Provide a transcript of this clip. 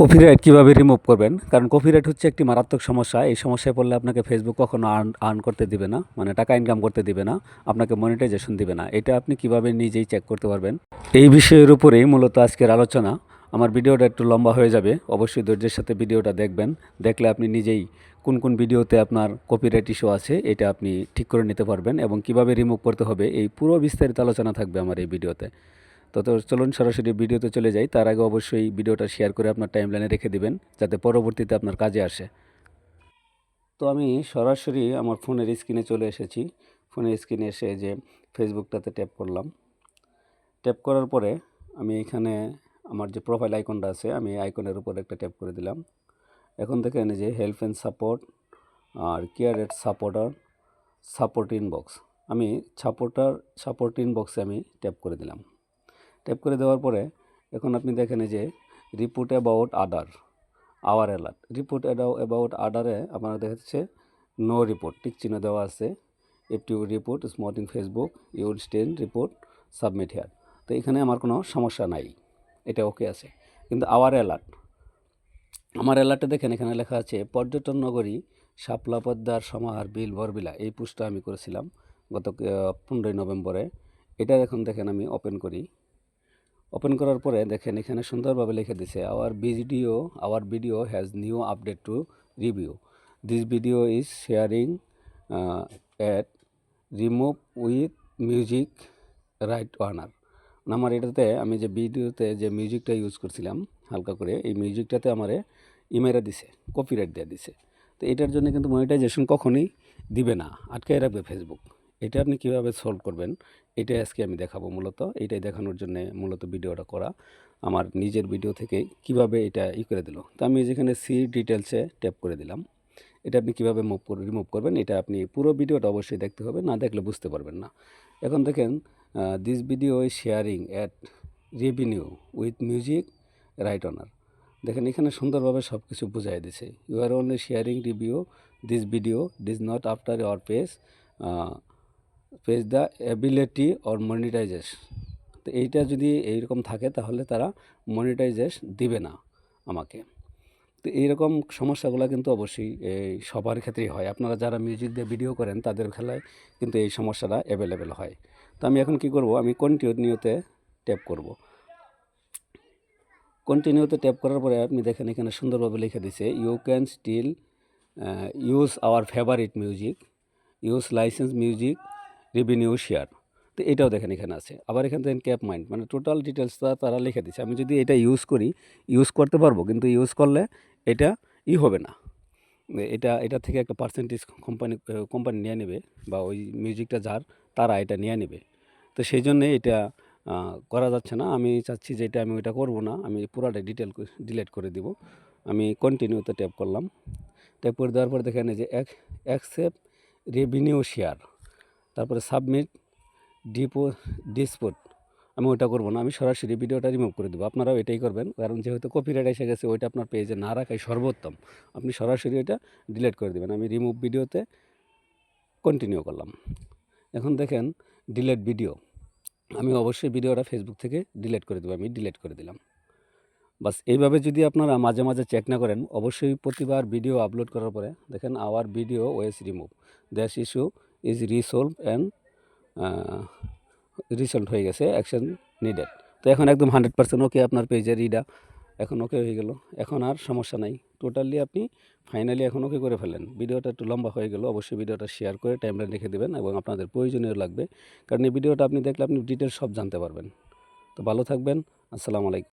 Copyright কীভাবে remove করবেন? কারণ কপিরাইট হচ্ছে একটি মারাত্মক সমস্যা। এই সমস্যায় পড়লে আপনাকে ফেসবুক কখনো আর্ন আর্ন করতে দিবে না। মানে টাকা ইনকাম করতে দিবে না। আপনাকে মনিটাইজেশন দিবে না। এটা আপনি কীভাবে নিজেই চেক করতে পারবেন? এই বিষয়ের উপরেই মূলত আজকের আলোচনা। আমার ভিডিওটা একটু লম্বা হয়ে যাবে। অবশ্যই ধৈর্যের সাথে ভিডিওটা দেখবেন। দেখলে আপনি নিজেই কোন কোন ভিডিওতে আপনার কপিরাইট ইস্যু আছে, এটা আপনি ঠিক করে নিতে পারবেন এবং কীভাবে রিমুভ করতে হবে, এই পুরো বিস্তারিত আলোচনা থাকবে আমার এই ভিডিওতে। তো তো চলুন সরাসরি ভিডিওতে চলে যাই। তার আগে অবশ্যই ভিডিওটা শেয়ার করে আপনার টাইমলাইনে রেখে দিবেন, যাতে পরবর্তীতে আপনার কাজে আসে। তো আমি সরাসরি আমার ফোনের স্ক্রিনে চলে এসেছি। ফোনের স্ক্রিনে এসে যে ফেসবুকটাতে ট্যাপ করলাম। ট্যাপ করার পরে আমি এখানে আমার যে প্রোফাইল আইকনটা আছে, আমি আইকনের উপর একটা ট্যাপ করে দিলাম। এখন দেখেন এই যে help and support R care at supporter support inbox আমি সাপোর্টার সাপোর্ট ইনবক্সে আমি ট্যাপ করে দিলাম। ট্যাপ করে দেওয়ার পরে এখন আপনি দেখেন যে report about other our alert report about আদারে আপনারা দেখা যাচ্ছে নো রিপোর্ট টিক চিহ্ন দেওয়া আছে। এফটিউ report something Facebook you'd stand report submit here তো এখানে আমার কোনো সমস্যা নাই, এটা ওকে আছে। কিন্তু আওয়ার অ্যালার্ট আমার অ্যালার্টে দেখেন এখানে লেখা আছে, পর্যটন নগরী শাপলা পদ্মার সমাহার বিল বরবিলা এই পোস্টটা আমি করেছিলাম গত পনেরোই নভেম্বরে। এটা এখন দেখেন আমি ওপেন করি। ওপেন করার পরে দেখেন এখানে সুন্দরভাবে লিখে দিছে our video our video has new update to review this video is sharing at remove with music right warner আমার এটাতে, আমি যে ভিডিওতে যে মিউজিকটা ইউজ করছিলাম, হালকা করে, এই মিউজিকটাতে আমারে ইমেরা দিছে কপিরাইট দেওয়া দিছে। তো এটার জন্য কিন্তু মনিটাইজেশন কখনোই দিবে না আটকে রাখবে ফেসবুক এটা আপনি কীভাবে সলভ করবেন? এটা আজকে আমি দেখাবো মূলত। এটাই দেখানোর জন্য মূলত ভিডিওটা করা। আমার নিজের ভিডিও থেকে কীভাবে এটা ই করে দিল। তো আমি যেখানে সি ডিটেলসে ট্যাপ করে দিলাম। এটা আপনি কীভাবে মুভ রিমুভ করবেন, এটা আপনি পুরো ভিডিওটা অবশ্যই দেখতে হবে, না দেখলে বুঝতে পারবেন না। এখন দেখেন this video is sharing at revenue with music right owner দেখেন, এখানে সুন্দরভাবে সব কিছু বুঝাই দিছে। You are only sharing review this video does not after your page page the ability or monetizes তো এইটা যদি এইরকম থাকে তাহলে তারা মনিটাইজেস দিবে না আমাকে। তো এইরকম সমস্যাগুলো কিন্তু অবশ্যই, এই সবার ক্ষেত্রেই হয়। আপনারা যারা মিউজিক দিয়ে ভিডিও করেন, তাদের খেলায় কিন্তু এই সমস্যাটা অ্যাভেলেবেল হয়। তো আমি এখন কি করব, আমি কন্টিনিউতে ট্যাপ করব। কন্টিনিউতে ট্যাপ করার পরে আপনি দেখেন এখানে সুন্দরভাবে লিখে দিছে you can still use our favourite music use licence music revenue share তো এটাও দেখেন এখানে আছে। আবার এখানে দেখেন ক্যাপ মাইন্ড মানে টোটাল ডিটেলসটা তারা লিখে দিচ্ছে। আমি যদি এটা ইউজ করি ইউজ করতে পারব, কিন্তু ইউজ করলে এটা ই হবে না। এটা এটা থেকে একটা পার্সেন্টেজ কোম্পানি কোম্পানি নিয়ে নেবে বা ওই মিউজিকটা যার, তারা এটা নিয়ে নেবে। তো সেই জন্যে এটা করা যাচ্ছে না। আমি চাচ্ছি যে এটা আমি ওইটা করব না। আমি পুরাটা ডিটেল ডিলেট করে দিব। আমি কন্টিনিউতে ট্যাপ করলাম। ট্যাপ করে দেওয়ার পর দেখেন যে এক অ্যাকসেপ্ট রেভিনিউ শেয়ার তারপরে সাবমিট ডিপো ডিসপোর্ট আমি ওইটা করব না, আমি সরাসরি ভিডিওটা রিমুভ করে দেবো। আপনারাও এটাই করবেন, কারণ যেহেতু কপিরাইট এসে গেছে, ওইটা আপনার পেজে না রাখাই সর্বোত্তম। আপনি সরাসরি ওইটা ডিলিট করে দেবেন, আমি রিমুভ ভিডিওতে কন্টিনিউ করলাম। এখন দেখেন ডিলেট ভিডিও আমি অবশ্যই ভিডিওটা ফেসবুক থেকে ডিলেট করে দেবো, আমি ডিলেট করে দিলাম। বাস, এইভাবে যদি আপনারা মাঝে মাঝে চেক না করেন, অবশ্যই প্রতিবার ভিডিও আপলোড করার পরে দেখেন our video was remove that's issue is resolve and resolve হয়ে গেছে অ্যাকশন নিডেড তো এখন একদম হান্ড্রেড পার্সেন্ট ওকে আপনার পেজের ইডা এখন ওকে হয়ে গেল। এখন আর সমস্যা নাই। টোটালি আপনি ফাইনালি এখন ওকে করে ফেলেন ভিডিওটা একটু লম্বা হয়ে গেল, অবশ্যই ভিডিওটা শেয়ার করে টাইমলাইন রেখে দেবেন এবং আপনাদের প্রয়োজনীয় লাগবে। কারণ এই ভিডিওটা আপনি দেখলে আপনি ডিটেলস সব জানতে পারবেন। তো ভালো থাকবেন। আসসালামু আলাইকুম।